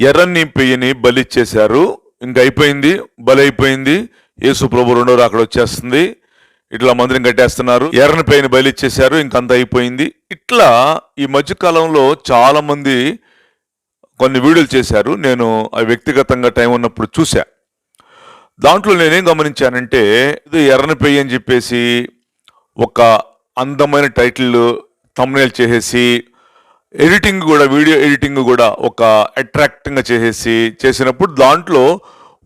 ఎర్రని పెయ్యని బలిచ్చేశారు ఇంక అయిపోయింది బలి అయిపోయింది. యేసు ప్రభు రెండో అక్కడ వచ్చేస్తుంది. ఇట్లా మందిరం కట్టేస్తున్నారు. ఎర్రని పెయ్యని బలిచ్చేశారు ఇంకంత అయిపోయింది. ఇట్లా ఈ మధ్యకాలంలో చాలామంది చాలా మంది కొన్ని వీడియోలు చేశారు. నేను ఆ వ్యక్తిగతంగా టైం ఉన్నప్పుడు చూశా. దాంట్లో నేనేం గమనించానంటే ఇది ఎర్రని పెయ్యి అని చెప్పేసి ఒక అందమైన టైటిల్ తమ్నేల్ చేసేసి ఎడిటింగ్ కూడా వీడియో ఎడిటింగ్ కూడా ఒక అట్రాక్టింగ్గా చేసేసి చేసినప్పుడు దాంట్లో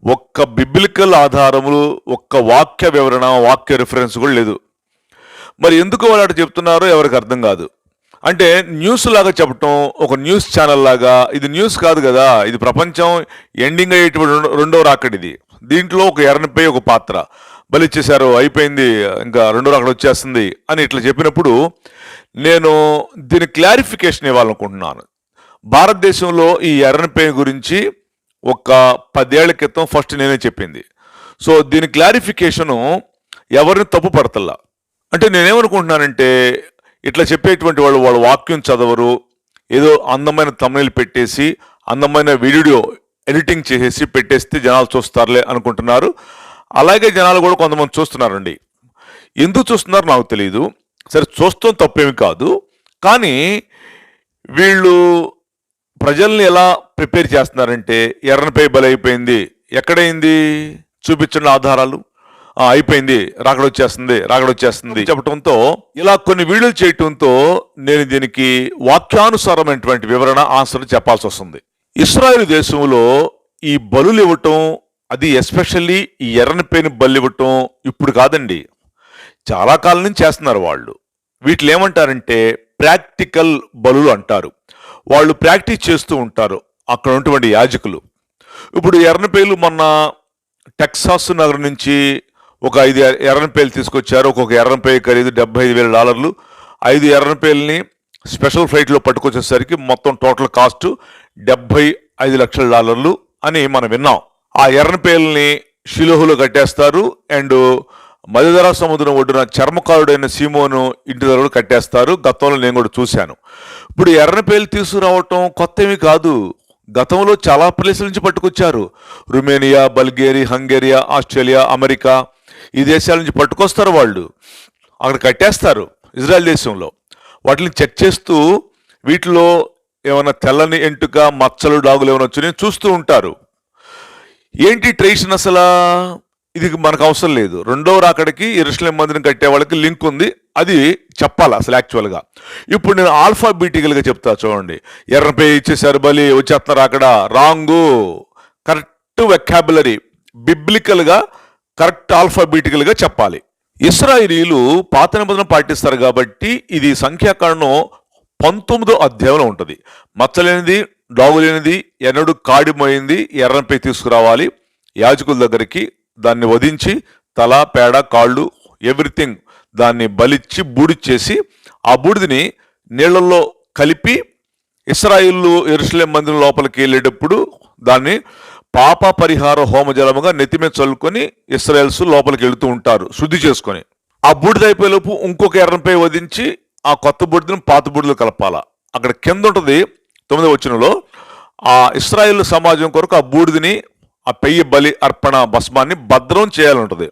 ఒక్క బిబ్లికల్ ఆధారములు ఒక్క వాక్య వివరణ వాక్య రిఫరెన్స్ కూడా లేదు. మరి ఎందుకు వాళ్ళు అటు చెప్తున్నారో ఎవరికి అర్థం కాదు. అంటే న్యూస్ లాగా చెప్పటం ఒక న్యూస్ ఛానల్ లాగా ఇది న్యూస్ కాదు కదా ఇది ప్రపంచం ఎండింగ్ అయ్యేటువంటి రెండో- రాకడ్ ఇది. దీంట్లో ఒక ఎర్రనిపై ఒక పాత్ర. బలిచ్చేశారు అయిపోయింది ఇంకా రెండో రాకడ వచ్చేస్తుంది అని ఇట్లా చెప్పినప్పుడు నేను దీని క్లారిఫికేషన్ ఇవ్వాలనుకుంటున్నాను. భారతదేశంలో ఈ ఎర్రనిపై గురించి ఒక పదేళ్ళ క్రితం ఫస్ట్ నేనే చెప్పింది. సో దీని క్లారిఫికేషను ఎవరిని తప్పు పడతల్లా? అంటే నేనేమనుకుంటున్నానంటే ఇట్లా చెప్పేటువంటి వాళ్ళు వాళ్ళ వాక్యం చదవరు ఏదో అందమైన తమిళ పెట్టేసి అందమైన వీడియో ఎడిటింగ్ చేసేసి పెట్టేస్తే జనాలు చూస్తారులే అనుకుంటున్నారు. అలాగే జనాలు కూడా కొంతమంది చూస్తున్నారండి. ఎందుకు చూస్తున్నారో నాకు తెలియదు సరే చూస్తాం తప్పేమి కాదు. కానీ వీళ్ళు ప్రజల్ని ఎలా ప్రిపేర్ చేస్తున్నారంటే ఎర్రనిపై బలి అయిపోయింది ఎక్కడైంది? చూపించండి ఆధారాలు. అయిపోయింది. రాకడ వచ్చేస్తుంది రాకడ వచ్చేస్తుంది. చెప్పడంతో ఇలా కొన్ని వీడియోలు చేయటంతో నేను దీనికి వాక్యానుసారమైనటువంటి వివరణ ఆన్సర్ చెప్పాల్సి వస్తుంది. ఇస్రాయేల్ దేశంలో ఈ బలులు ఇవ్వటం అది ఎస్పెషల్లీ ఈ ఎర్రని పేని బలు ఇవ్వటం ఇప్పుడు కాదండి. చాలా కాలం నుంచి చేస్తున్నారు వాళ్ళు. వీటిని ఏమంటారంటే ప్రాక్టికల్ బలులు అంటారు. వాళ్ళు ప్రాక్టీస్ చేస్తూ ఉంటారు అక్కడ ఉన్నటువంటి యాజకులు. ఇప్పుడు ఎర్రనపేలు మొన్న టెక్సాస్ నగరం నుంచి ఒక ఐదు ఎర్రనపేలు తీసుకొచ్చారు. ఒక్కొక్క ఎర్రనపేయ ఖరీదు డెబ్బై ఐదు వేల డాలర్లు. ఐదు ఎర్రనపేల్ని స్పెషల్ ఫ్లైట్లో పట్టుకొచ్చేసరికి మొత్తం టోటల్ కాస్ట్ డెబ్బై ఐదు లక్షల డాలర్లు అని మనం విన్నాం. ఆ ఎర్రనపేల్ని షిలోహులో కట్టేస్తారు అండ్ మధ్యధరా సముద్రం ఒడ్డున చర్మకారుడైన సీమోను ఇంటి దగ్గర కూడా కట్టేస్తారు. గతంలో నేను కూడా చూశాను. ఇప్పుడు ఎర్రనపేలు తీసుకురావటం కొత్తవి కాదు. గతంలో చాలా ప్లేసుల నుంచి పట్టుకొచ్చారు. Romania Bulgaria Hungary Australia America ఈ దేశాల నుంచి పట్టుకొస్తారు వాళ్ళు. అక్కడ కట్టేస్తారు ఇజ్రాయెల్ దేశంలో. వాటిని చెక్ చేస్తూ వీటిలో ఏమైనా తెల్లని ఎంటుక మచ్చలు డాగులు ఏమైనా వచ్చి చూస్తూ ఉంటారు. ఏంటి ట్రెడిషన్ అసలు? ఇది మనకు అవసరం లేదు. రెండవ రాకడికి ఇరుషులేం మందిరం కట్టే వాళ్ళకి లింక్ ఉంది. అది చెప్పాలి అసలు యాక్చువల్గా. ఇప్పుడు నేను ఆల్ఫా బీటికల్గా చెప్తా చూడండి. ఎర్రపై ఇచ్చేసారు బలి వచ్చేస్తున్నారు అక్కడ. రాంగు. కరెక్ట్ వెకాబులరీ బిబ్లికల్గా కరెక్ట్ ఆల్ఫాబీటికల్గా చెప్పాలి. ఇస్రాయిలీలు పాత నిబంధన పాటిస్తారు కాబట్టి ఇది సంఖ్యాకరణం పంతొమ్మిదో అధ్యాయంలో ఉంటుంది. మచ్చలేనిది డాగులేనిది ఎన్నడు కాడిపోయింది ఎర్రపై తీసుకురావాలి. యాజకుల దగ్గరికి దాన్ని వధించి తల పేడ కాళ్ళు ఎవ్రీథింగ్ దాన్ని బలిచ్చి బూడిచ్చేసి ఆ బూడిదని నీళ్ళల్లో కలిపి ఇస్రాయిల్లు ఎరుసలేం మందిరం లోపలికి వెళ్ళేటప్పుడు దాన్ని పాప పరిహార హోమజలముగా నెత్తిమే చల్లుకొని ఇస్రాయల్స్ లోపలికి వెళుతూ ఉంటారు శుద్ధి చేసుకొని. ఆ బూడిద అయిపోయేలోపు ఇంకొక ఎర్రంపై వధించి ఆ కొత్త బూడిదని పాత బూడిదలు కలపాల. అక్కడ కింద ఉంటుంది తొమ్మిదో వచ్చినలో ఆ ఇస్రాయిల్ సమాజం కొరకు ఆ బూడిదని ఆ పెయ్యి బలి అర్పణ భస్మాన్ని భద్రం చేయాలంటది.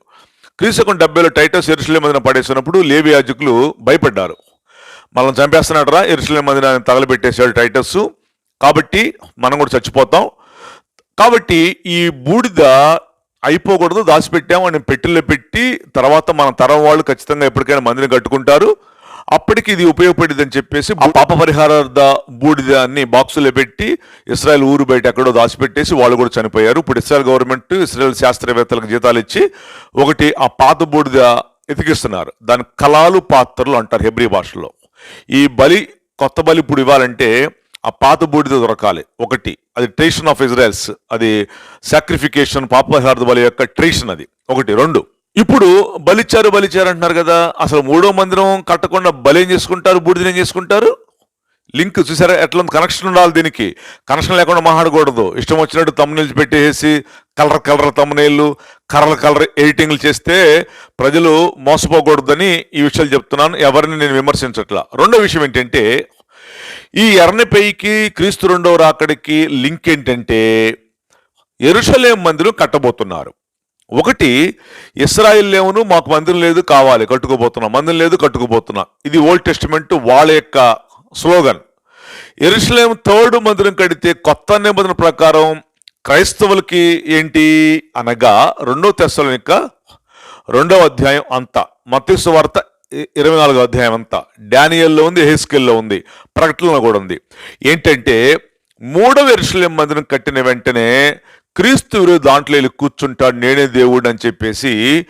క్రీస్తకం డెబ్బైలో టైటస్ ఎరుసలేం మందిన పడేసినప్పుడు లేవి యాజకులు భయపడ్డారు. మనం చంపేస్తున్నాడరా ఎరుసలేం మందిరాన్ని తగలబెట్టేశాడు టైటస్. కాబట్టి మనం కూడా చచ్చిపోతాం. కాబట్టి ఈ బూడిద అయిపోకూడదు దాచిపెట్టాము అని పెట్టెల్లో పెట్టి తర్వాత మన తరం వాళ్ళు ఖచ్చితంగా ఎప్పటికైనా మందిని కట్టుకుంటారు. అప్పటికి ఇది ఉపయోగపడింది అని చెప్పేసి పాప పరిహారార్థ బూడిదాన్ని బాక్సులో పెట్టి ఇస్రాయల్ ఊరు బయట ఎక్కడో దాచిపెట్టేసి వాళ్ళు కూడా చనిపోయారు. ఇప్పుడు ఇస్రాయల్ గవర్నమెంట్ ఇస్రాయల్ శాస్త్రవేత్తలకు జీతాలు ఇచ్చి ఒకటి ఆ పాత బూడిద ఎతికిస్తున్నారు. దాని కళాలు పాత్రలు అంటారు హెబ్రీ భాషలో. ఈ బలి కొత్త బలి ఇప్పుడు ఇవ్వాలంటే ఆ పాత బూడిద దొరకాలి. ఒకటి అది ట్రేషన్ ఆఫ్ ఇజ్రాయల్స్ అది సాక్రిఫికేషన్ పాపహార్థ బలి యొక్క ట్రేషన్ అది. ఒకటి రెండు ఇప్పుడు బలిచ్చారు బలిచ్చారు అంటున్నారు కదా. అసలు మూడో మందిరం కట్టకుండా బలి ఏం చేసుకుంటారు? బూడిద ఏం చేసుకుంటారు? లింక్ చూసారా? ఎట్లా కనెక్షన్ ఉండాలి దీనికి. కనెక్షన్ లేకుండా మాట్లాడకూడదు ఇష్టం వచ్చినట్టు తమ్మునీళ్ళు పెట్టేసి colour colour thumbnails colour colour ఎడిటింగ్లు చేస్తే ప్రజలు మోసపోకూడదని ఈ విషయాలు చెప్తున్నాను. ఎవరిని నేను విమర్శించట్లా. రెండో విషయం ఏంటంటే ఈ ఎర్రనిపైకి క్రీస్తు రెండవ రాకడికి లింక్ ఏంటంటే ఎరుషలేం మందిరం కట్టబోతున్నారు. ఒకటి ఇస్రాయిల్లేమును మాకు మందిరం లేదు కావాలి కట్టుకోబోతున్నా మందిరం లేదు కట్టుకోబోతున్నా ఇది ఓల్డ్ టెస్టిమెంట్ వాళ్ళ యొక్క స్లోగన్. ఎరుసలేం థర్డ్ మందిరం కడితే కొత్త నిబంధన ప్రకారం క్రైస్తవులకి ఏంటి అనగా రెండో తెస్సల యొక్క రెండవ అధ్యాయం అంతా మత్స్సు వార్త ఇరవై నాలుగో అధ్యాయం అంతా. డానియల్లో ఉంది హెస్కిల్లో ఉంది ప్రకటనలో కూడా ఉంది. ఏంటంటే మూడవ ఎరుసలేం మందిరం కట్టిన వెంటనే క్రీస్తు విరోధి దాంట్లో వెళ్ళి కూర్చుంటాడు నేనే దేవుడు అని చెప్పేసి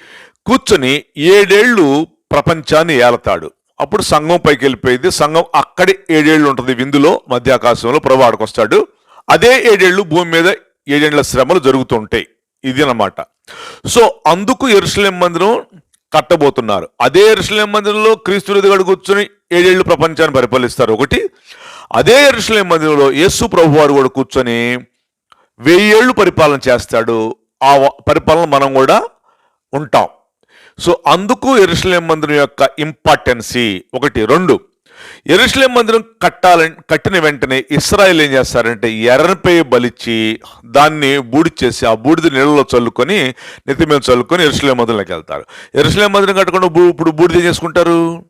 కూర్చొని ఏడేళ్ళు ప్రపంచాన్ని ఏలతాడు. అప్పుడు సంఘం పైకి వెళ్ళిపోయింది. సంఘం అక్కడే ఏడేళ్ళు ఉంటుంది. విందులో మధ్యాకాశంలో ప్రభు వస్తాడు. అదే ఏడేళ్ళు భూమి మీద ఏడేళ్ళ శ్రమలు జరుగుతుంటాయి ఇది అన్నమాట. సో అందుకు ఎరుసలేం మందిరం కట్టబోతున్నారు. అదే ఎరుసలేం మందిరంలో క్రీస్తు ఎదుగడు కూర్చొని ఏడేళ్ళు ప్రపంచాన్ని పరిపాలిస్తారు. ఒకటి అదే ఎరుసలేం మందిరంలో యేసు ప్రభు వారు కూడా కూర్చొని వెయ్యేళ్ళు పరిపాలన చేస్తాడు. ఆ పరిపాలన మనం కూడా ఉంటాం. సో అందుకు ఎరుసలేం మందిరం యొక్క ఇంపార్టెన్సీ ఒకటి. రెండు ఎరుసలేం మందిరం కట్టాలని కట్టిన వెంటనే ఇస్రాయల్ ఏం చేస్తారంటే ఎర్రపై బలిచ్చి దాన్ని బూడి చేసి ఆ బూడిద నీళ్ళలో చల్లుకొని నెత్తి మీద చల్లుకొని ఎరుసలేం మందిరంలోకి వెళ్తారు. ఎరుసలేం మందిరం కట్టకుండా బూ- ఇప్పుడు బూడిద చేసుకుంటారు?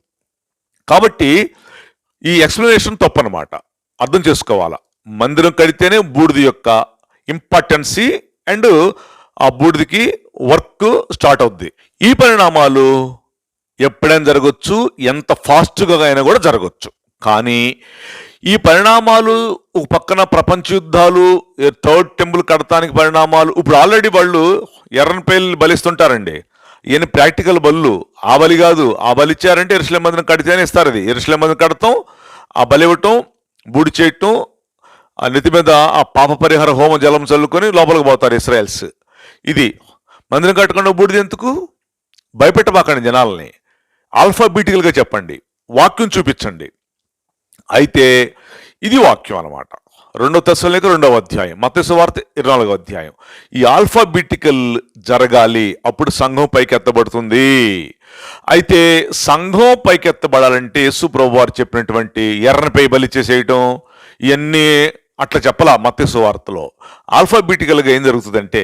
కాబట్టి ఈ ఎక్స్ప్లెనేషన్ తప్పనమాట. అర్థం చేసుకోవాలా? మందిరం కడితేనే బూడిద యొక్క ఇంపార్టెన్సీ అండ్ ఆ బూడిదకి వర్క్ స్టార్ట్ అవుద్ది. ఈ పరిణామాలు ఎప్పుడైనా జరగచ్చు ఎంత ఫాస్ట్గా అయినా కూడా జరగచ్చు. కానీ ఈ పరిణామాలు ఒక పక్కన ప్రపంచ యుద్ధాలు థర్డ్ టెంపుల్ కడతానికి పరిణామాలు ఇప్పుడు ఆల్రెడీ వాళ్ళు ఎర్రని బలిస్తుంటారండి. ఈయన ప్రాక్టికల్ బళ్ళు. ఆ బలి కాదు ఆ బలి ఇచ్చారంటే ఎరుసలేం కడితేనే ఇస్తారు అది. ఎరుసలేం మందిరం కడతాం ఆ బలి ఇవ్వటం బూడి చేయటం ఆ నెత్తి మీద ఆ పాప పరిహార హోమ జలం చల్లుకొని లోపలికి పోతారు ఇస్రాయల్స్. ఇది మందిరం కట్టకుండా బూడిది ఎందుకు? భయపెట్టబాకండి జనాలని. ఆల్ఫాబీటికల్గా చెప్పండి. వాక్యం చూపించండి. అయితే ఇది వాక్యం అనమాట రెండో తెశలేక రెండవ అధ్యాయం. మత్స్సు వార్త ఇరవై నాలుగో అధ్యాయం. ఈ ఆల్ఫాబిటికల్ జరగాలి అప్పుడు సంఘం పైకెత్తబడుతుంది. అయితే సంఘం పైకెత్తబడాలంటే యేసు ప్రభు వారు చెప్పినటువంటి ఎర్రనిపై బలి చేసేయటం ఇవన్నీ అట్లా చెప్పలా మత్య సువార్తలో. ఆల్ఫాబిటికల్గా ఏం జరుగుతుందంటే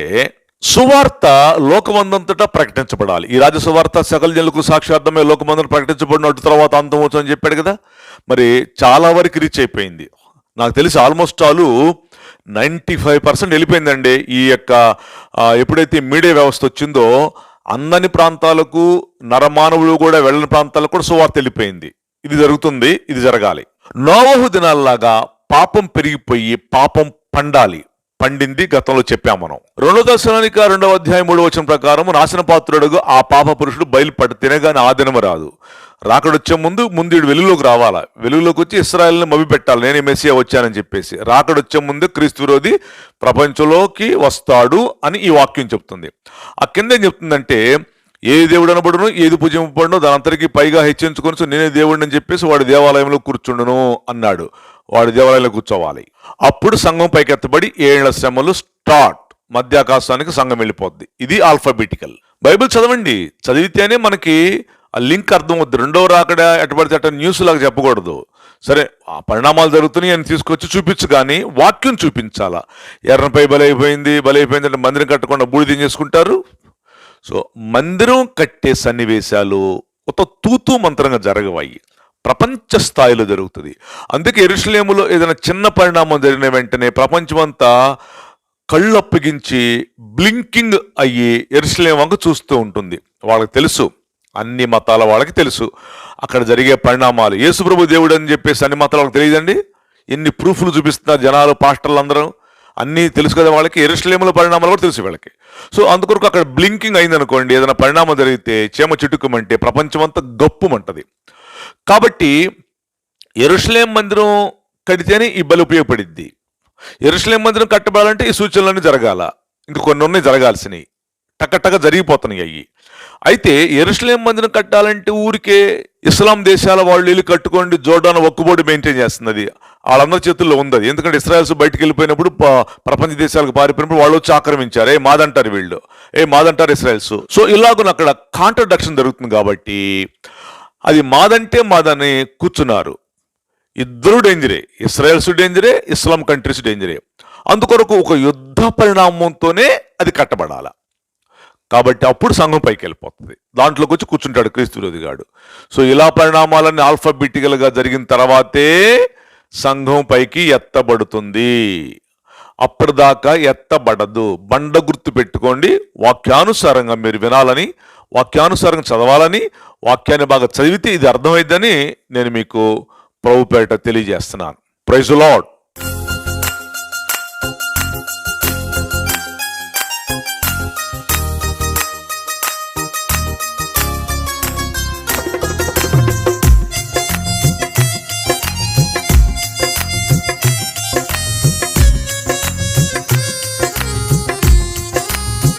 సువార్త లోకమందంతటా ప్రకటించబడాలి. ఈ రాజ సువార్త సకల జనులకు సాక్షార్థమే లోకమందరం ప్రకటించబడినట్టు తర్వాత అంతమవుతుంది చెప్పాడు కదా. మరి చాలా వరకు రీచ్ అయిపోయింది. నాకు తెలిసి ఆల్మోస్ట్ ఆలు నైంటీ ఫైవ్ పర్సెంట్ వెళ్ళిపోయిందండి. ఈ యొక్క ఎప్పుడైతే మీడియా వ్యవస్థ వచ్చిందో అందని ప్రాంతాలకు నరమానవులు కూడా వెళ్ళని ప్రాంతాలకు కూడా సువార్త వెళ్ళిపోయింది. ఇది జరుగుతుంది ఇది జరగాలి. నోవహు దినాల్లాగా పాపం పెరిగిపోయి పాపం పండాలి. పండింది గతంలో చెప్పాం మనం. రెండో దశలోనిక రెండవ అధ్యాయం మూడవ వచ్చిన ప్రకారం నాశన పాత్రుడుగా ఆ పాప పురుషుడు బయలుపడితేనే కానీ ఆ దినము రాదు. రాకడొచ్చే ముందు ముందు ఈడు వెలుగులోకి రావాలా? వెలుగులోకి వచ్చి ఇస్రాయల్ని మభి పెట్టాలి నేనే మెస్సియా వచ్చానని చెప్పేసి. రాకడొచ్చే ముందు క్రీస్తు విరోధి ప్రపంచంలోకి వస్తాడు అని ఈ వాక్యం చెప్తుంది. ఆ కింద ఏం చెప్తుందంటే ఏ దేవుడు అనబడును? ఏది పూజింపబడును దాని అంతరికి పైగా హెచ్చించుకొని నేనే దేవుడిని అని చెప్పేసి వాడి దేవాలయంలో కూర్చుండును అన్నాడు. వాడి దేవాలయంలో కూర్చోవాలి. అప్పుడు సంఘం పైకెత్తబడి ఏళ్ళ శ్రమలు స్టార్ట్. మధ్యాకాశానికి సంఘం వెళ్ళిపోద్ది. ఇది ఆల్ఫాబెటికల్. బైబిల్ చదవండి. చదివితేనే మనకి ఆ లింక్ అర్థం అవుతుంది రెండవ రాకడ ఎటుపడితే అట్ట న్యూస్ లాగా చెప్పకూడదు. సరే ఆ పరిణామాలు జరుగుతున్నాయి అని తీసుకొచ్చి చూపించు కానీ వాక్యం చూపించాలా? ఎర్రపై బలైపోయింది. బలైపోయింది అంటే మందిరం కట్టకుండా బూడిదం చేసుకుంటారు? సో మందిరం కట్టే సన్నివేశాలు ఒక తూతూ మంత్రంగా జరగవాయి ప్రపంచ స్థాయిలో జరుగుతుంది. అందుకే ఎరుషలేములో ఏదైనా చిన్న పరిణామం జరిగిన వెంటనే ప్రపంచమంతా కళ్ళు అప్పగించి బ్లింకింగ్ అయ్యి ఎరుసలేం వంక చూస్తూ ఉంటుంది. వాళ్ళకి తెలుసు. అన్ని మతాల వాళ్ళకి తెలుసు. అక్కడ జరిగే పరిణామాలు. యేసుప్రభు దేవుడు అని చెప్పేసి అన్ని మతాల వాళ్ళకి తెలియదండి? ఎన్ని ప్రూఫ్లు చూపిస్తున్నారు జనాలు పాస్టర్లు అందరూ? అన్నీ తెలుసు కదా వాళ్ళకి. ఎరుసలేముల పరిణామాలు కూడా తెలుసు వాళ్ళకి. సో అందుకొరకు అక్కడ బ్లింకింగ్ అయిందనుకోండి ఏదైనా పరిణామం జరిగితే చేమ చిటుకుమంటే ప్రపంచమంతా గప్పుమంటది. కాబట్టి ఎరుషలేం మందిరం కడితేనే ఈ బలి ఉపయోగపడింది ఎరుషలేం మందిరం కట్టబడాలంటే ఈ సూచనలన్నీ జరగాల. ఇంక కొన్ని ఉన్నాయి జరగాల్సినవి. టక్కటక్క జరిగిపోతున్నాయి అవి అయితే ఎరుసలేం మందిరం కట్టాలంటే ఊరికే ఇస్లాం దేశాల వాళ్ళు ఇల్లు కట్టుకోండి జోర్డాన్ ఒక్కుబోడి మెయింటైన్ చేస్తున్నది. వాళ్ళందరి చేతుల్లో ఉంది ఎందుకంటే ఇస్రాయల్స్ బయటకు వెళ్ళిపోయినప్పుడు ప్రపంచ దేశాలకు పారిపోయినప్పుడు వాళ్ళు వచ్చి ఆక్రమించారు. ఏ మాదంటారు వీళ్ళు? ఏ మాదంటారు ఇస్రాయల్స్? సో ఇలాగున అక్కడ కాంట్రడక్షన్ జరుగుతుంది కాబట్టి అది మాదంటే మాదని కూర్చున్నారు. ఇద్దరు డేంజరే ఇస్రాయల్స్ డేంజరే ఇస్లాం కంట్రీస్ డేంజరే. అందుకొరకు ఒక యుద్ధ పరిణామంతోనే అది కట్టబడాల. కాబట్టి అప్పుడు సంఘం పైకి వెళ్ళిపోతుంది దాంట్లోకి వచ్చి కూర్చుంటాడు క్రీస్తు విరోధిగాడు. సో ఇలా పరిణామాలన్నీ ఆల్ఫాబెటికల్గా జరిగిన తర్వాతే సంఘం పైకి ఎత్తబడుతుంది. అప్పటిదాకా ఎత్తబడదు. బండ గుర్తు పెట్టుకోండి. వాక్యానుసారంగా మీరు వినాలని వాక్యానుసారంగా చదవాలని వాక్యాన్ని బాగా చదివితే ఇది అర్థమైందని నేను మీకు ప్రభుపేట తెలియజేస్తున్నాను. Praise lord